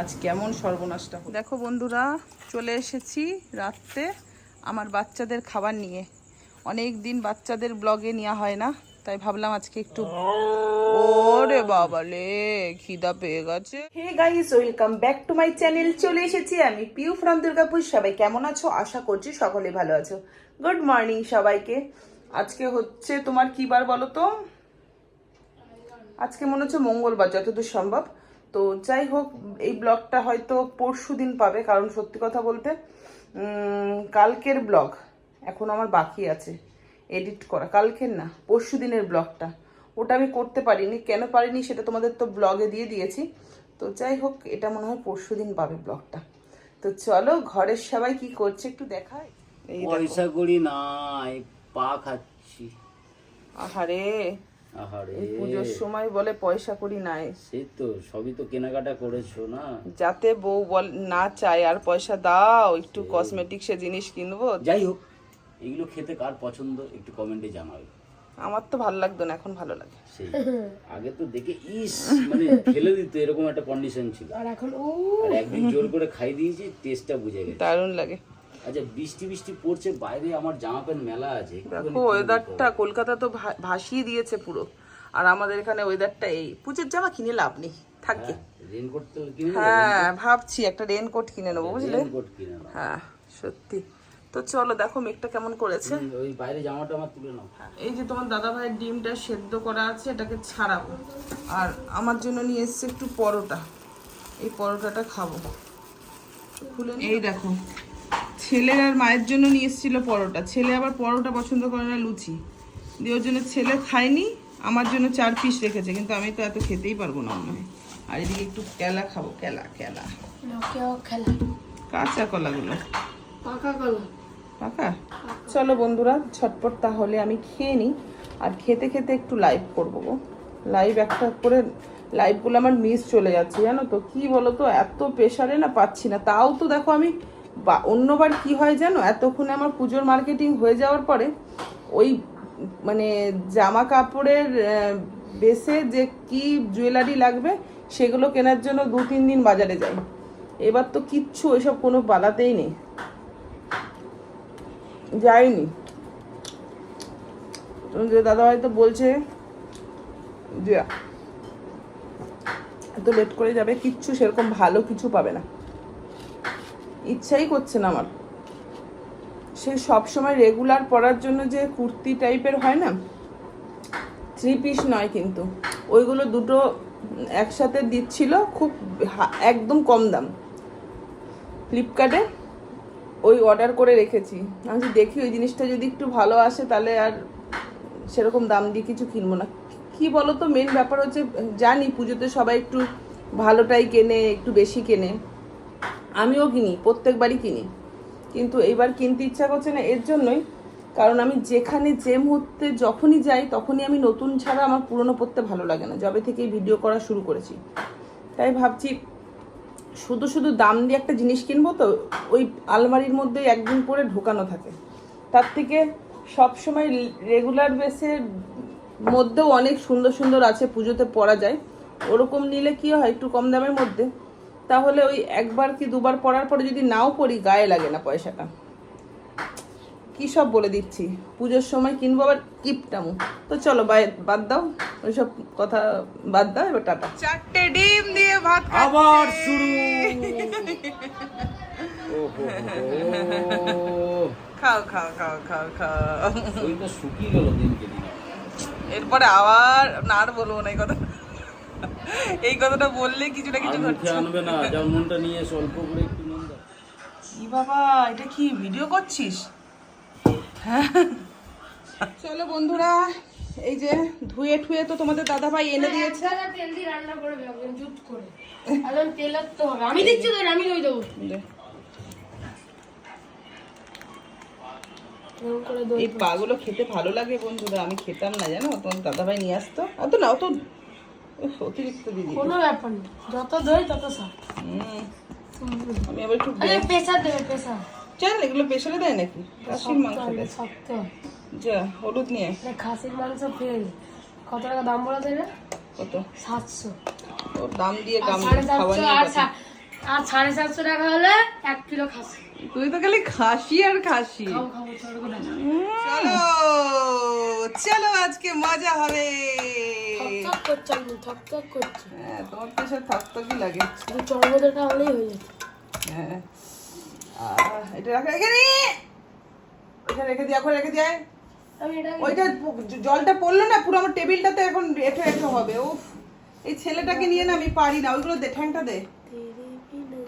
আজ কেমন সর্বনাশটা হলো। দেখো বন্ধুরা চলে এসেছি রাত্রে আমার বাচ্চাদের খাবার নিয়ে। অনেক দিন বাচ্চাদের ব্লগে নেওয়া হয় না তাই ভাবলাম আজকে একটু ওরে বাবালে খিদা পেয়ে গেছে। Hey guys welcome back to my channel চলে এসেছি আমি পিউ ফ্রম দুর্গাপুর। সবাই কেমন আছো? আশা করছি সকলে ভালো আছো। গুড মর্নিং সবাইকে। আজকে হচ্ছে তোমার কি বার বলো তো? আজকে মনে হচ্ছে মঙ্গলবার যতদূর সম্ভব। তো যাই হোক এই ব্লগটা হয়তো পরশু দিন পাবে কারণ সত্যি কথা বলতে কালকের ব্লগ এখন আমার বাকি আছে এডিট করা। কালকের না পরশু দিনের ব্লগটা। ওটা আমি করতে পারিনি। কেন পারিনি সেটা তোমাদের তো ব্লগে দিয়ে দিয়েছি। তো যাই হোক এটা মনে হয় পরশু দিন পাবে ব্লগটা। তো চলো ঘরের সবাই কি করছে একটু দেখায় এই পয়সা করি নাই পা খাচ্ছি। আহারে! এই পুজোর সময় বলে পয়সা করি নাই। সেই তো সবই তো কেনাকাটা করেছ না? যাতে বউ বল না চায় আর পয়সা দাও একটু কসমেটিক্সের জিনিস কিনবো। যাই হোক এগুলো খেতে কার পছন্দ একটু কমেন্টে জানাবে। আমার তো ভালো লাগতো না এখন ভালো লাগে। সেই আগে তো দেখে ইস মানে ফেলে দিত এরকম একটা কন্ডিশন ছিল। আর এখন ও একদিন জোর করে খাই দিয়েছি টেস্টটা বুঝে গেছে। দারুণ লাগে। আচ্ছা বৃষ্টি বৃষ্টি পড়ছে বাইরে আমার জামা প্যান্ট মেলা আছে দেখো ওয়েদারটা কলকাতা তো ভা- ভাসিয়ে দিয়েছে পুরো। আর আমাদের এখানে ওয়েদারটা এই পুজোর জামা কিনে লাভ নেই থাকবে রেনকোট তো কিনে হ্যাঁ ভাবছি একটা রেনকোট কিনে নেব বুঝলে? রেনকোট কিনে নাও। হ্যাঁ সত্যি। তো চলো দেখো মেঘটা কেমন করেছে। ওই বাইরে জামাটা আমার তুলে নাও। এই যে তোমার দাদা ভাইয়ের ডিমটা সেদ্ধ করা আছে এটাকে ছাড়াবো। আর আমার জন্য নিয়ে এসছে একটু পরোটা। এই পরোটাটা খাব। খুলে এই দেখো ছেলের আর মায়ের জন্য নিয়ে এসেছিল পরোটা। ছেলে আবার পরোটা পছন্দ করে না লুচি। দিয়ে ওর জন্য ছেলে খায়নি আমার জন্য চার পিস রেখেছে কিন্তু আমি তো এত খেতেই পারব না মনে হয়। আর এদিকে একটু কেলা খাব কেলা কেলা। কাঁচা কলাগুলো। পাকা কলা। পাকা? চলো বন্ধুরা ঝটপট তাহলে আমি খেয়ে নিই। আর খেতে খেতে একটু লাইভ করব গো। লাইভ একটা করে লাইভগুলো আমার মিস চলে যাচ্ছে জানো তো? কি বলো তো এত প্রেশারে না পাচ্ছি না। তাও তো দেখো আমি বা অন্যবার কি হয় জানো? এতক্ষণে আমার পুজোর মার্কেটিং হয়ে যাওয়ার পরে ওই মানে জামা কাপড়ের বেসে যে কি জুয়েলারি লাগবে সেগুলো কেনার জন্য দু, তিন দিন বাজারে যাই। এবার তো কিচ্ছু ওইসব কোনো বালাতেই নেই। যাইনি। যে দাদাভাই তো বলছে যে, এত লেট করে যাবে, কিচ্ছু সেরকম ভালো কিছু পাবে না। ইচ্ছাই করছে না আমার। সে সব সময় রেগুলার পরার জন্য যে কুর্তি টাইপের হয় না থ্রি পিস নয় কিন্তু। ওইগুলো দুটো একসাথে দিচ্ছিল, খুব একদম কম দাম। ফ্লিপকার্টে ওই অর্ডার করে রেখেছি। আমি দেখি ওই জিনিসটা যদি একটু ভালো আসে তাহলে আর সেরকম দাম দিয়ে কিছু কিনবো না। কি বলো তো মেন ব্যাপার হচ্ছে, জানি পুজোতে সবাই একটু ভালোটাই কেনে, একটু বেশি কেনে। আমিও কিনি, প্রত্যেকবারই কিনি। কিন্তু এইবার কিনতে ইচ্ছা করছে না, এর জন্যই। কারণ আমি যেখানে যে মুহূর্তে যখনই যাই, তখনই আমি নতুন ছাড়া আমার পুরনো পড়তে ভালো লাগে না। যবে থেকেই ভিডিও করা শুরু করেছি। তাই ভাবছি, শুধু শুধু দাম দিয়ে একটা জিনিস কিনবো তো, ওই আলমারির মধ্যে একদিন পরে ঢোকানো থাকে। তার থেকে সব সময় রেগুলার বেসের মধ্যেও অনেক সুন্দর সুন্দর আছে, পুজোতে পরা যায়। ওরকম নিলে কি হয়, একটু কম দামের মধ্যে। তাহলে ওই একবার কি দুবার পরার পরে যদি নাও পরি গায়ে লাগে না পয়সাটা। কি সব বলে দিচ্ছি? পুজোর সময় কিনবো আবার কিপটামু তো চলো বাদ দাও। ওইসব কথা বাদ দাও এবার টাটা। চারটে ডিম দিয়ে ভাত আবার শুরু। ওহো খাও খাও খাও খাও খাও। শুকিয়ে গেল দিনকে দিন। এরপরে আবার না আর বলব না এই কথা। এই কথাটা বললে কিছু না কিছু ঘটছে আনবে না মনটা নিয়ে এসে অল্প করে একটু নুন দাও। কি বাবা এটা কি ভিডিও করছিস? হ্যাঁ। চলো বন্ধুরা এই যে ধুয়ে ঠুয়ে তো তোমাদের দাদা ভাই এনে দিয়েছে। তেল দিয়ে রান্না করে করে। এখন তেল তো হবে আমি দিচ্ছি তো আমি ওই দেবো। এই পাগুলো খেতে ভালো লাগে বন্ধুরা আমি খেতাম না জানো? তোমার দাদা ভাই নিয়ে আসতো। অত না অত অতিরিক্ত দিদি কোনো ব্যাপার না যত দই তত সাপ আমি আবার একটু আরে প্রেসার দেবে প্রেসার। জান এগুলো পেছনে দেয় নাকি? খাসির মাংস দেয়। শক্ত। যা হলুদ নিয়ে খাসির মাংস ফেল। কত টাকা দাম বলা দেবে কত? সাতশো। ওর দাম দিয়ে কাম খাওয়া নিয়ে আর সাড়ে সাতশো টাকা হলে এক কিলো খাসি। তুই তো খালি খাসি আর খাসি। চলো চলো চলো আজকে মজা হবে। করছে আমি করছে। হ্যাঁ তোমার তো কি লাগে। হলেই হয়ে হ্যাঁ। এটা রাখা এখানে। রেখে দিয়ে এখন রেখে দিয়ে। ওইটা জলটা পড়ল না পুরো আমার টেবিলটাতে এখন এঠো এঠো হবে উফ। এই ছেলেটাকে নিয়ে না আমি পারি না ওইগুলো দে ঠ্যাংটা দে।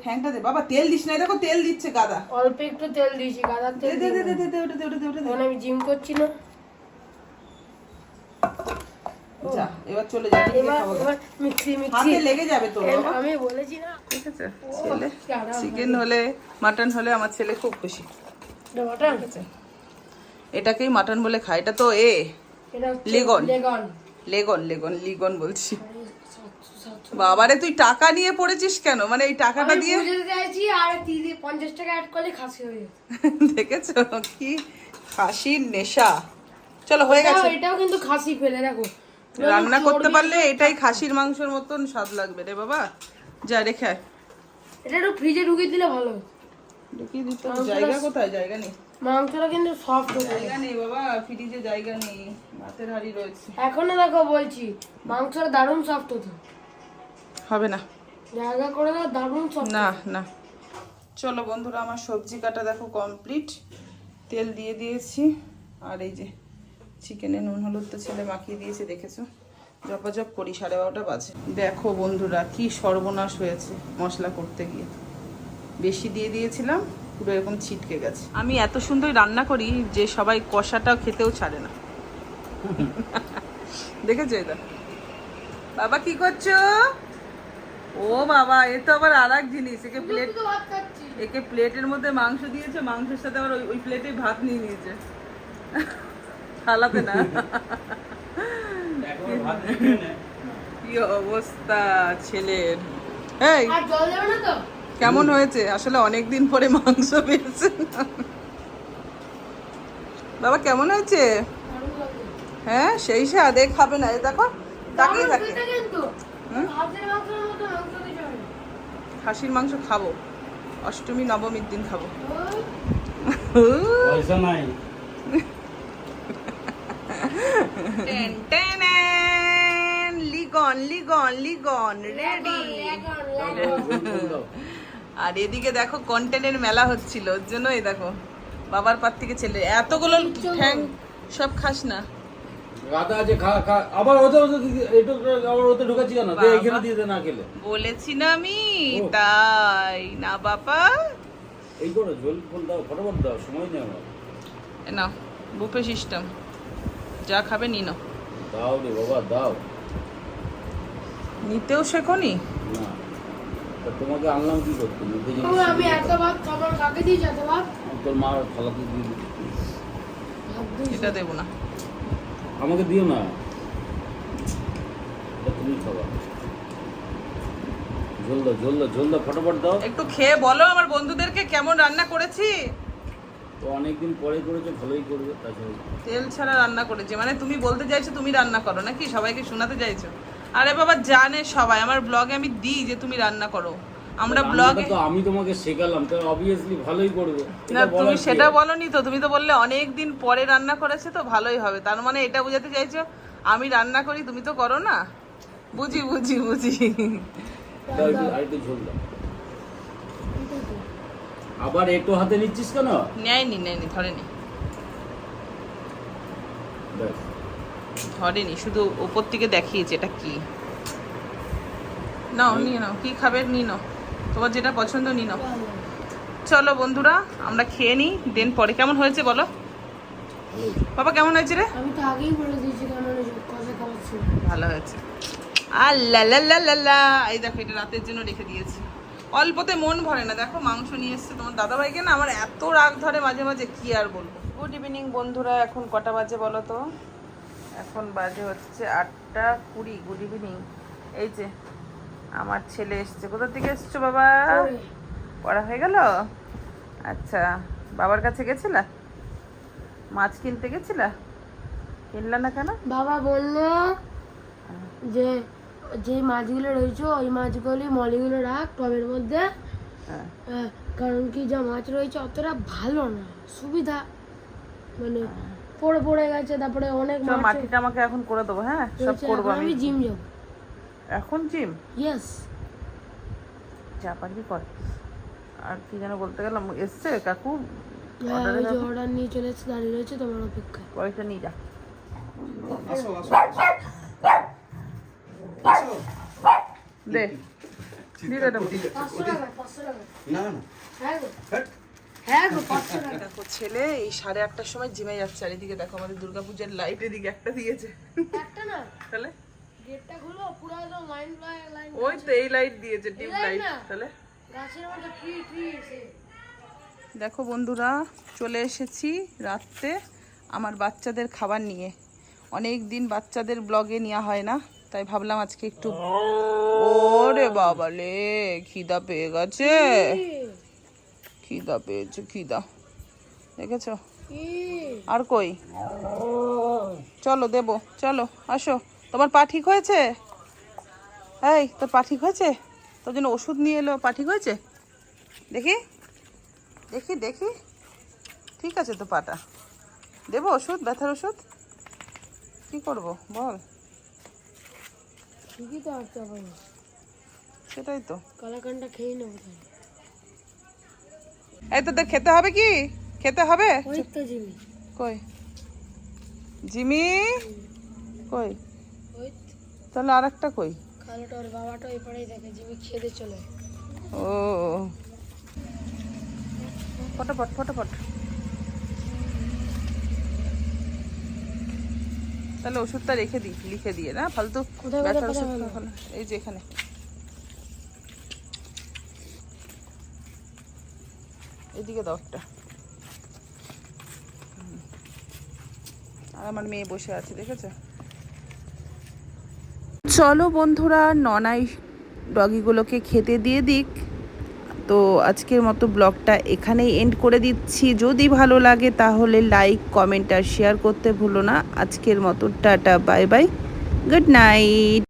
ঠ্যাংটা দে। বাবা তেল দিস না দেখো তেল দিচ্ছে গাদা। অল্প একটু তেল দিয়েছি গাদার দে তেল দে দে দে দে দে ওটা দে ওটা দে ওটা দে। আমি জিম করছি না। যা এবার চলে যা গিয়ে এবার খাব। গা। এবার মিক্সি মিক্সি হাতে লেগে যাবে তোর আমি বলেছি না। ঠিক আছে ছেলে। চিকেন হলে মাটন হলে আমার ছেলে খুব খুশি। এটা এটাকেই মাটন বলে খায়। এটা তো এ লেগন। লেগন। লেগন লেগন লিগন বলছি। বাবারে তুই টাকা নিয়ে পড়েছিস কেন? মানে এই টাকাটা দিয়ে চাইছি আর টাকা অ্যাড করলে খাসি হয়ে দেখেছ? কি খাসির নেশা। চলো হয়ে গেছে। এটাও কিন্তু খাসি ফেলে দেখো। রান্না করতে পারলে এটাই খাসির মাংসের মতন স্বাদ লাগবে রে বাবা। যা রেখে আয়। এটা একটু ফ্রিজে ঢুকিয়ে দিলে ভালো। ঢুকিয়ে দিতে হবে। জায়গা কোথায়? জায়গা নেই। মাংসটা কিন্তু সফট হয়ে জায়গা নেই বাবা ফ্রিজে জায়গা নেই। ভাতের হাড়ি রয়েছে। এখনও দেখো বলছি মাংসটা দারুণ সফট হতো। হবে না। জায়গা করে দাও দারুণ সফট না না। চলো বন্ধুরা আমার সবজি কাটা দেখো কমপ্লিট তেল দিয়ে দিয়েছি। আর এই যে চিকেনে নুন হলুদ তো ছেলে মাখিয়ে দিয়েছে দেখেছ? জপাজপ করি সাড়ে বারোটা বাজে। দেখো বন্ধুরা কি সর্বনাশ হয়েছে মশলা করতে গিয়ে। বেশি দিয়ে দিয়েছিলাম পুরো এরকম ছিটকে গেছে। আমি এত সুন্দর রান্না করি যে সবাই কষাটা খেতেও ছাড়ে না। দেখেছ এটা? বাবা কি করছ? ও বাবা এ তো আবার আর এক জিনিস একে প্লেট একে প্লেটের মধ্যে মাংস দিয়েছে মাংসের সাথে আবার ওই- ওই প্লেটে ভাত নিয়ে নিয়েছে। খালাতে না। কি অবস্থা ছেলের? এই আর জল দেবে না তো? কেমন হয়েছে? আসলে অনেক দিন পরে মাংস পেয়েছে বাবা কেমন হয়েছে? হ্যাঁ সেই স্বাদে খাবে না। এই দেখো তাকিয়ে থাকে। খাসির মাংস খাব। অষ্টমী নবমীর দিন খাব। পয়সা নাই। লিগন লিগন লিগন রেডি আর এদিকে দেখো কন্টেন্টের মেলা হচ্ছিল ওর জন্য এই দেখো। বাবার পার থেকে ছেলে এতগুলো ঠ্যাং সব খাস না। আবার ওতে ওতে দি- একটু আবার ঢুকাচ্ছি কেন? এখানে দিয়ে দে না খেলে। বলেছি না আমি তাই। না বাবা। এই করো ঝোল ফোল দাও ফটাফট দাও সময় নেই আমার। এ নাও বুফে সিস্টেম যা খাবে নি নাও। দাও রে বাবা দাও। নিতেও শেখনি? না। তোমাকে আনলাম কি করতে? আমি এত ভাত খাবার কাকে এত ভাত? তোর মা দিয়ে দিই। এটা দেবো না। আমাকে দিও না। এটা তুমি খাবা। ঝোল দাও ঝোল দাও ফটাফট দাও। একটু খেয়ে বলো আমার বন্ধুদেরকে কেমন রান্না করেছি। তো অনেকদিন পরে করেছ ভালোই করবে তাছাড়া তেল ছাড়া রান্না করেছি। মানে তুমি বলতে চাইছো তুমি রান্না করো নাকি? সবাইকে শোনাতে চাইছো? আরে বাবা জানে সবাই। আমার ব্লগে আমি দিই যে তুমি রান্না করো। আমরা ব্লগে তো আমি তোমাকে শেখালাম তো অবভিয়াসলি ভালোই করবে। না তুমি সেটা? বলনি তো। তুমি তো বললে অনেক দিন পরে রান্না করেছে তো ভালোই হবে। তার মানে এটা বোঝাতে চাইছো আমি রান্না করি তুমি তো করো না? বুঝি বুঝি বুঝি। দাও একটু ঝোল দাও। আবার একটু হাতে নিচ্ছিস কেন? নেয়নি নেয়নি ধরেনি। ধরেনি শুধু ওপর থেকে দেখিয়েছে এটা কি? নাও নিয়ে নাও কি খাবে? নিয়ে নাও। তোমার যেটা পছন্দ নিয়ে নাও। চলো বন্ধুরা আমরা খেয়ে নিই দেন পরে। কেমন হয়েছে বলো? বাবা কেমন হয়েছে রে? আমি তো আগেই বলে দিয়েছি কেমন ভালো হয়েছে আল্লা লা লা লা লা এই দেখো এটা রাতের জন্য রেখে দিয়েছি। অল্পতে মন ভরে না। দেখো মাংস নিয়ে এসছে তোমার দাদাভাইকে না আমার এত রাগ ধরে মাঝে মাঝে কি আর বলব? গুড ইভিনিং বন্ধুরা এখন কটা বাজে বলো তো? এখন বাজে হচ্ছে আটটা কুড়ি গুড ইভিনিং এই যে আমার ছেলে এসছে। কোথা থেকে এসছো বাবা? পড়া হয়ে গেল? আচ্ছা বাবার কাছে গেছিলা? মাছ কিনতে গেছিলা? কিনলা না কেন? বাবা বলল যে যে মাছগুলো রয়েছে ওই মাছগুলি মলিগুলো রাখ টবের মধ্যে। হ্যাঁ। হ্যাঁ, কারণ কি যা মাছ রয়েছে অতটা ভালো না সুবিধা। মানে পড়ে পড়ে গেছে তারপরে অনেক মাছ মাটিটা আমাকে এখন করে দেবো হ্যাঁ? সব করব আমি। জিম যাব। এখন জিম? ইয়েস যা পারবি কর। আর কি যেন বলতে গেলাম এসছে কাকু? হ্যাঁ? অর্ডার নিয়ে চলে এসেছে দাঁড়িয়ে রয়েছে তোমার অপেক্ষা কয়েকটা নিয়ে যা। আসো আসো। দে দিয়ে দেবো। না না হ্যাঁ। হ্যাঁ দেখো ছেলে এই সাড়ে আটটার সময় জিমে যাচ্ছে। আর এদিকে দেখো আমাদের দুর্গাপূজার লাইট এদিকে একটা দিয়েছে। তাহলে? ওই তো এই লাইট দিয়েছে টিউব লাইট তাহলে? দেখো বন্ধুরা চলে এসেছি রাত্রে আমার বাচ্চাদের খাবার নিয়ে। অনেক দিন বাচ্চাদের ব্লগে নেওয়া হয় না। তাই ভাবলাম আজকে একটু ওরে বাবা লে খিদা পেয়ে গেছে। খিদা পেয়েছে, খিদা। দেখেছ? আর কই? চলো, দেবো। চলো, আসো। তোমার পা ঠিক হয়েছে? এই, তোর পা ঠিক হয়েছে? তোর জন্য ওষুধ নিয়ে এলো, পা ঠিক হয়েছে? দেখি। দেখি দেখি। ঠিক আছে তো পাটা। দেবো ওষুধ, ব্যথার ওষুধ? কি করব? বল। ঠিকই তো আসতে হবে সেটাই তো। কালাকানটা খেয়ে নেব এই তো খেতে হবে কি? খেতে হবে? তো জিমি। কই? জিমি? কই? ওই তাহলে আর একটা কই? কালোটা ওর বাবাটা ওই পাড়েই দেখে জিমি খেতে চলে। ও। ফটাফট ফটাফট তাহলে ওষুধটা রেখে দিই লিখে দিয়ে না? ফালতু ব্যথার ওষুধ। এই যে এখানে। এদিকে দাও একটা। আর আমার মেয়ে বসে আছে দেখেছ? চলো বন্ধুরা ননাই ডগিগুলোকে খেতে দিয়ে দিক। তো আজকের মতো ব্লগটা এখানেই এন্ড করে দিচ্ছি। যদি ভালো লাগে তাহলে লাইক কমেন্ট আর শেয়ার করতে ভুলো না। আজকের মতো tata bye bye good night